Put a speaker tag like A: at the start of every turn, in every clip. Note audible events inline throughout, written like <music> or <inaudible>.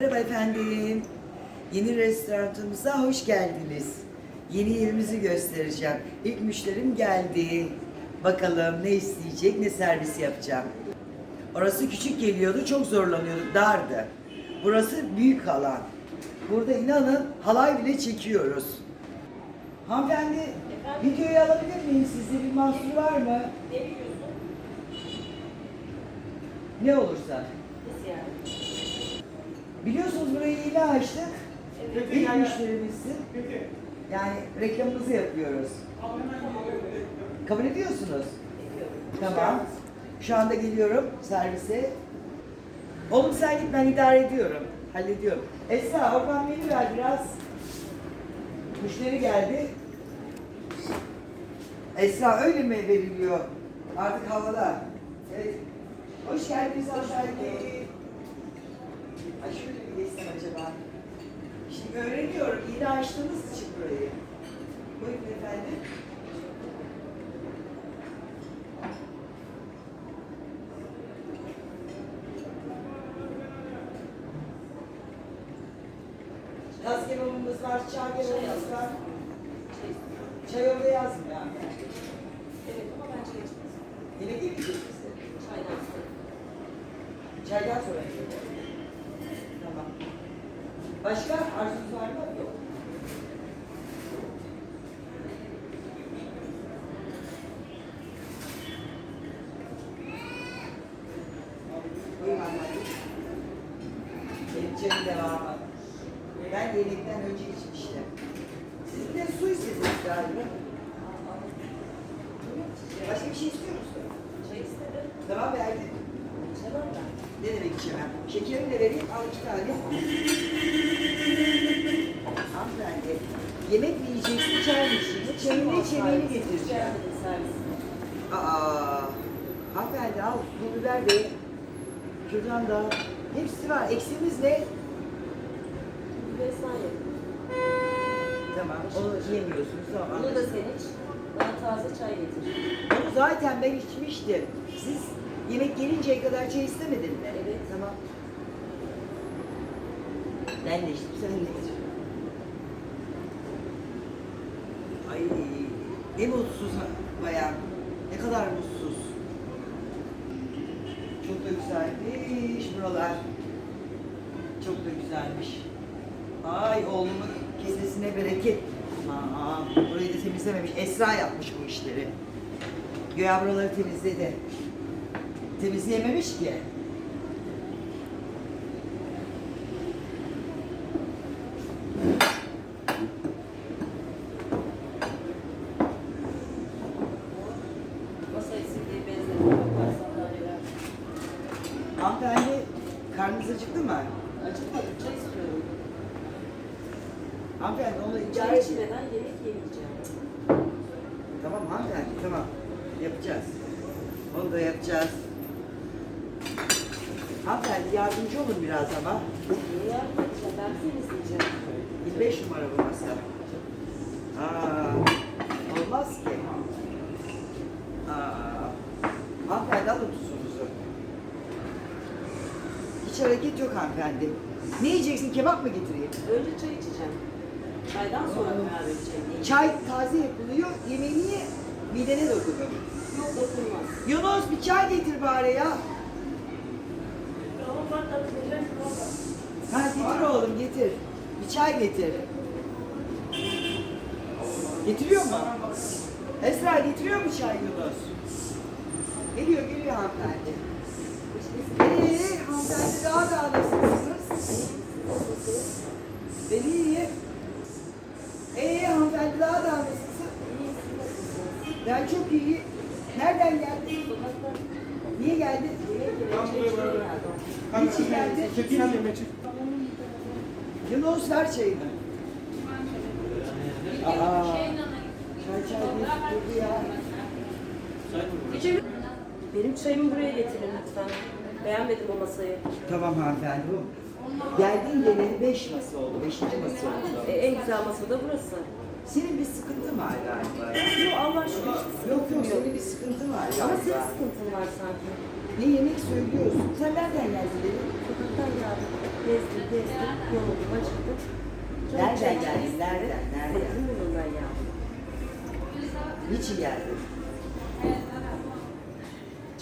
A: Merhaba efendim. Yeni restoranımıza hoş geldiniz. Yeni yerimizi göstereceğim. İlk müşterim geldi. Bakalım ne isteyecek, ne servis yapacağım. Orası küçük geliyordu, çok zorlanıyorduk, dardı. Burası büyük alan. Burada inanın halay bile çekiyoruz. Hanımefendi, videoyu alabilir miyim? Sizde bir mahsur var mı?
B: Ne biliyorsun?
A: Ne olursa.
B: Nasıl yani?
A: Biliyorsunuz burayı yeni açtık.
B: Evet.
A: İlk müşterimizsin. Yani reklamımızı yapıyoruz. Kabul ediyorsunuz. Tamam. Şu anda geliyorum servise. Oğlum sen git ben idare ediyorum. Hallediyorum. Esra oradan menü ver biraz. Müşteri geldi. Esra öyle mi veriliyor? Artık havada. Evet. Hoş geldiniz hanımefendi. Ay şöyle acaba. Şimdi öğreniyorum. Yeni açtığımız için burayı. Buyurun efendim. Kebabımız var, çay kebabımız var. Çay orada yazmıyor yani.
B: evet ama ben çay içmez.
A: Yemek yemeyecek misin?
B: Çaydan sonra.
A: Çaydan sonra. Başka arzunuz var mı? Yok. Çayım devamı. Ben yemekten önce içmiştim. Siz de su istediniz galiba. Başka bir şey istiyor musun?
B: Çay istedim.
A: Tamam verdim.
B: Ben.
A: Ne demek içemem? Şekerini de vereyim, al iki tane. Hanımefendi, yemek mi yiyeceksin, çay mı içeceksin? Çayını iç, yemeğini getireceğim. Aa, hanımefendi al, bu biber de, şuradan da, hepsi var. Eksiğimiz ne?
B: Sen ye.
A: Tamam, onu yemiyorsunuz, tamam.
B: Bunu da sen iç. Bana taze çay getir.
A: Onu zaten ben içmiştim. Siz yemek gelinceye kadar çay istemedin mi?
B: Evet.
A: Tamam. Ben de içtim, sen de iç. Ay ne mutsuz bayan. Ne kadar mutsuz. Çok da güzelmiş buralar. Çok da güzelmiş. Ay oğlumun kesesine bereket. Aa, burayı da temizlememiş. Esra yapmış bu işleri. Göya buraları temizledi. Temizleyememiş ki. Hanımefendi karnınız acıktı mı?
B: Acıkmadım. Çay istiyorum.
A: Hanımefendi onu icare edin.
B: yemek yemeyeceğim.
A: Tamam hanımefendi tamam. Yapacağız. Onu da yapacağız. Hanımefendi yardımcı olun biraz ama.
B: Niye yardım edeceğim? Ben seni izleyeceğim.
A: 25 numara bu masa. Aa, olmaz ki. Aa, hanımefendi alın tuzunuzu. Hiç hareket yok hanımefendi. Ne yiyeceksin? Kebap mı getireyim?
B: Önce çay içeceğim. Çaydan sonra karar vereceğim.
A: Çay taze yapılıyor. Yemeği niye midene dokunuyor?
B: Yok dokunmaz.
A: Yunus bir çay getir bari ya. Ha getir oğlum getir. Bir çay getir. Getiriyor mu? Esra getiriyor mu çay Yunus? Geliyor geliyor hanımefendi. Eee hanımefendi daha da nasılsınız? Beni iyi. Eee hanımefendi daha da nasılsın? Ben çok iyi. Nereden geldin? Niye geldin? Niçin geldin? Yunus ver çayını. Aa, çay çay durdu ya.
B: Benim çayımı buraya getirin lütfen. Beğenmedim o masayı.
A: Tamam hanımefendi bu. Geldiğin geleli beş masa oldu, beşinci masa oldu.
B: E, en güzel masa da burası.
A: Senin bir sıkıntın var galiba.
B: Yok Allah aşkına hiçbir
A: Yok
B: sıkıntım
A: yok
B: yok.
A: senin bir sıkıntın var
B: Ama senin
A: galiba.
B: sıkıntın var sanki.
A: Ne yemek söylüyorsun? Sen nereden geldin dedim.
B: Sokaktan geldim. Gezdik. Yoluma çıktık. Çok
A: Nereden geldin?
B: içtik.
A: Nereden? Nereden?
B: Zeytinburnu'ndan geldim.
A: Niçin geldin?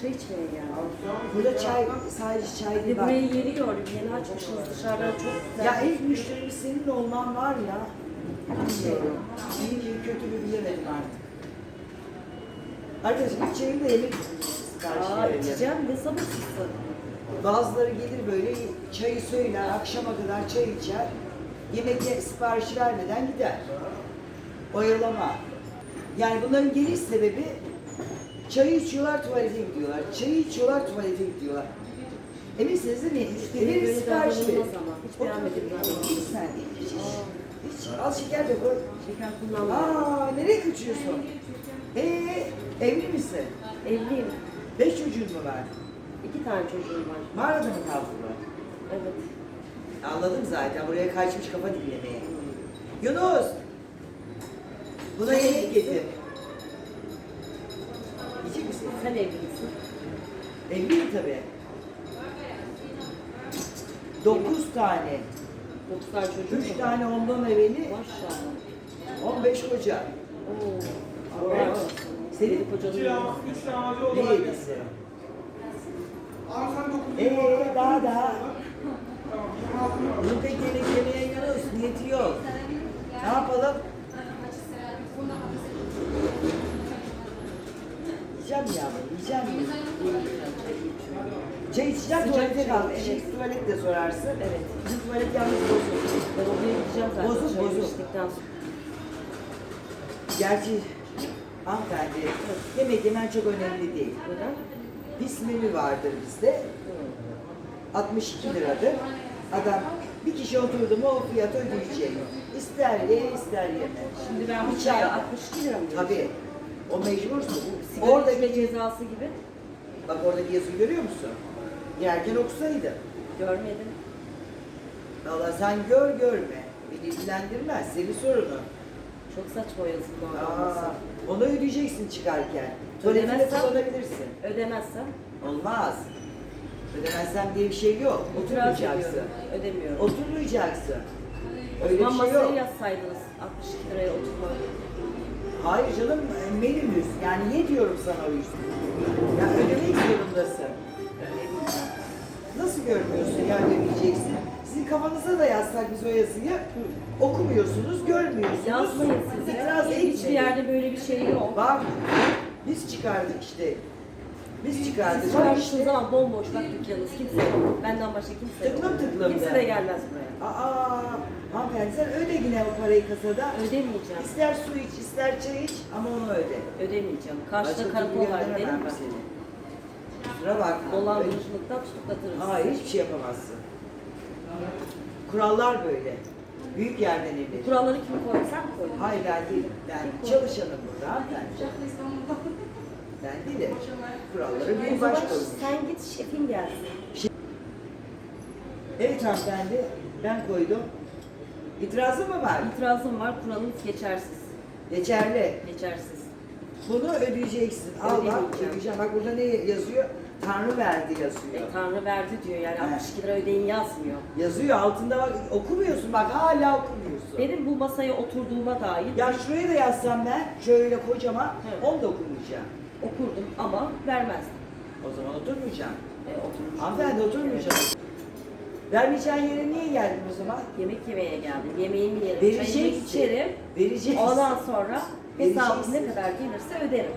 B: Çay içmeye geldim.
A: Burada çay, sadece çay değil
B: burayı yeni gördüm. Yeni açmışsınız dışarıdan çok güzel.
A: Ya ilk müşterimiz senin olman var ya. Bilmiyorum. İyi mi kötü bilemedim artık. Arkadaşlar içerim de yemek siparişi
B: Aa
A: verelim.
B: içeceğim ne sabırsızsın.
A: Bazıları gelir böyle çayı söyler, akşama kadar çay içer. Yemek ye- siparişi vermeden gider. Oyalama. Yani bunların geliş sebebi çayı içiyorlar tuvalete gidiyorlar. Çayı içiyorlar tuvalete gidiyorlar. Eminsiniz değil mi? Verin
B: böyle
A: sipariş verin.
B: davranılmaz ama. Hiç beğenmedim ben onu.
A: Hiç sen değil. Hiç. Al şeker de koy.
B: Şeker kullanmıyorum.
A: Aa nereye kaçıyorsun? Ee, evli misin?
B: Evliyim.
A: Beş çocuğun mu var?
B: İki tane çocuğum var.
A: Mağarada mı kaldılar?
B: Evet.
A: Anladım zaten. Buraya kaçmış kafa dinlemeye. Yunus! Buna yemek getir. Yiyecek misin?
B: Sen evli misin?
A: Evliyim tabii. Dokuz tane.
B: 30 tane çocuğum
A: Üç
B: var.
A: tane ondan evli,
B: Maşallah.
A: on beş koca.
B: Oo. Allah razı olsun.
A: Senin
B: Senin kocanın
A: ne yedisi? Eee daha daha. Bunun pek yemek yemeye inanıyoruz. Niyeti yok. Ne yapalım? Yiyeceğim ya, yiyeceğim mi? Çay içeceğim, tuvalete
B: çay,
A: kal.
B: evet.
A: Tuvalet de sorarsın.
B: Evet.
A: Bizim tuvalet yalnız bozuk.
B: Ben oraya gideceğim zaten.
A: Bozuk, bozuk.
B: içtikten sonra.
A: Gerçi hanımefendi, yemek yemen çok önemli değil.
B: Neden?
A: Pis menü vardır bizde. 62 liradır. Adam bir kişi oturdu mu o fiyatı ödeyecek. İster ye ister yeme.
B: Şimdi ben bu
A: Bir
B: çaya
A: çay.
B: 62 lira mı
A: Tabii. O mecbursun.
B: Sigara
A: Orada
B: içme cezası gibi
A: bak oradaki yazıyı görüyor musun? Yerken okusaydı.
B: görmedim.
A: Valla sen gör görme. Beni ilgilendirmez. Senin sorunu.
B: Çok saçma orada
A: Aa, onu ödeyeceksin çıkarken. Tuvaletinde
B: Ödemezsem-
A: kullanabilirsin.
B: Ödemezsem
A: Olmaz. Ödemezsem diye bir şey yok.
B: itiraz
A: Oturmayacaksın.
B: ediyorum. Ödemiyorum.
A: Oturmayacaksın. Öyle bir
B: zaman
A: şey
B: masaya
A: yok.
B: yazsaydınız 62 liraya oturma.
A: Hayır canım menümüz. Yani ye diyorum sana o yüzden. Ya ödemek zorundasın. Nasıl görmüyorsun ya ödemeyeceksin? Sizin kafanıza da yazsak biz o yazıyı okumuyorsunuz, görmüyorsunuz.
B: Yazmayın size.
A: İtiraz
B: Hiçbir yerde böyle bir şey yok.
A: Bak biz çıkardık işte. Biz çıkardık.
B: Siz çıkarmışsınız
A: işte.
B: ama bomboş bak dükkanınız. Kimse yok. Benden başka kimse yok.
A: Tıklım tıklım
B: Kimse de gelmez buraya.
A: Aa, hanımefendi sen öde yine o parayı kasada.
B: Ödemeyeceğim.
A: İster su iç, ister çay iç ama onu öde.
B: Ödemeyeceğim.
A: Başka
B: Karşıda
A: türlü
B: karakol var.
A: gönderemem
B: Gidelim mi?
A: ben seni. Kusura bakma.
B: Dolandırıcılıktan tutuklatırız.
A: Hayır hiçbir şey yapamazsın. Kurallar böyle. Büyük yerden evlenir.
B: Kuralları kim koydu? Sen mi koydun?
A: Hayır ben değilim. Ben çalışanım burada hanımefendi. <laughs> Ben değilim. Kuralları bir baş koymuş.
B: sen git şefin gelsin.
A: Evet hanımefendi ben koydum. İtirazı mı var?
B: İtirazım var. Kuralınız geçersiz.
A: Geçerli.
B: Geçersiz.
A: Bunu ödeyeceksin. Al bak ödeyeceğim. Bak burada ne yazıyor? Tanrı verdi
B: E,
A: yazıyor.
B: Tanrı verdi diyor yani
A: Evet.
B: 62 lira ödeyin yazmıyor.
A: Yazıyor altında bak okumuyorsun bak hala okumuyorsun.
B: Benim bu masaya oturduğuma dair
A: Ya şuraya da yazsam ben şöyle kocaman
B: Evet.
A: onu da okumayacağım.
B: okurdum ama vermezdim.
A: O zaman oturmayacağım.
B: E, oturmuşum.
A: Hanımefendi oturmayacağım. Vermeyeceğin yere niye geldin o zaman?
B: Yemek yemeye geldim. Yemeğimi yerim.
A: Vereceksin.
B: Çayımı içerim.
A: Vereceksin.
B: Ondan sonra hesabım
A: Vereceksin.
B: ne kadar gelirse öderim.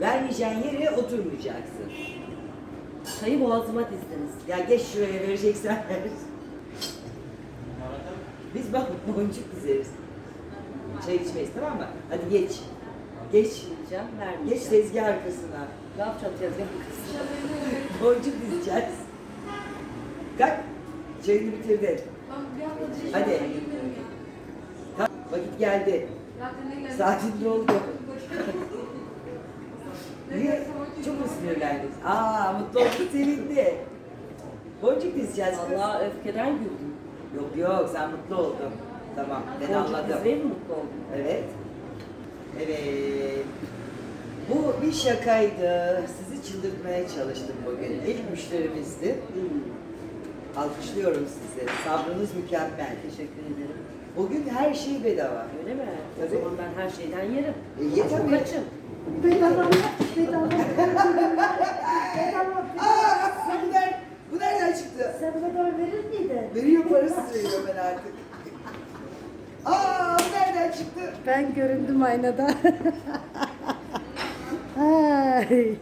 A: Vermeyeceğin yere oturmayacaksın.
B: Çayı boğazıma dizdiniz.
A: Ya geç şuraya vereceksen ver. Biz bak boncuk dizeriz. Çay içmeyiz tamam mı? Hadi geç. Geç.
B: Diyeceğim,
A: Geç
B: vermeyeceğim.
A: tezgah arkasına.
B: Ne yapacağız tezgah
A: Boncuk dizeceğiz. Kalk. Çayını bitirdin. Hadi. Kalk. Vakit geldi. Saatin doldu. <laughs> Niye? Çok mu sinirlendin? Aa mutlu oldu sevindi. Boncuk dizeceğiz kız.
B: Vallahi öfkeden güldüm.
A: Yok yok sen mutlu oldun. Tamam ben
B: Boncuk
A: anladım.
B: dizmeye mi mutlu oldum?
A: Evet. Evet. Bu bir şakaydı. Sizi çıldırtmaya çalıştım bugün. İlk müşterimizdi. Alkışlıyorum sizi. Sabrınız mükemmel.
B: Teşekkür ederim.
A: Bugün her şey bedava.
B: Öyle mi?
A: Tabii.
B: O zaman ben her şeyden yerim.
A: E, ye tabii.
B: Kaçım.
C: Bedava mı? Bedava. Bedava.
A: Aa, bu, ner- bu nereden çıktı?
C: Sen bedava verir miydin?
A: Veriyor parasız veriyor ben artık. Aa, bu nereden çıktı?
C: Ben göründüm aynada. Ay.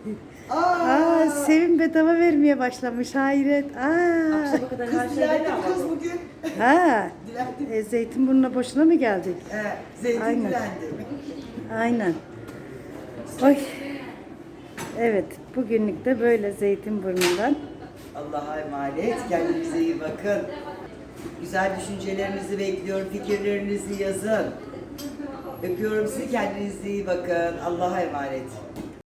A: Aa,
C: Aa, Sevim bedava vermeye başlamış hayret. Aa.
B: Akşama kadar
A: kız
B: her şey
A: dilendi
B: bedava.
A: kız bugün.
C: Ha.
A: Dilendi.
C: E, Zeytinburnu'na boşuna mı geldik?
A: He, zeytin
C: Aynen.
A: dilendi.
C: Aynen. Oy. Evet, bugünlük de böyle Zeytinburnu'ndan.
A: Allah'a emanet. Kendinize iyi bakın. Güzel düşüncelerinizi bekliyorum. Fikirlerinizi yazın. Öpüyorum sizi. Kendinize iyi bakın. Allah'a emanet.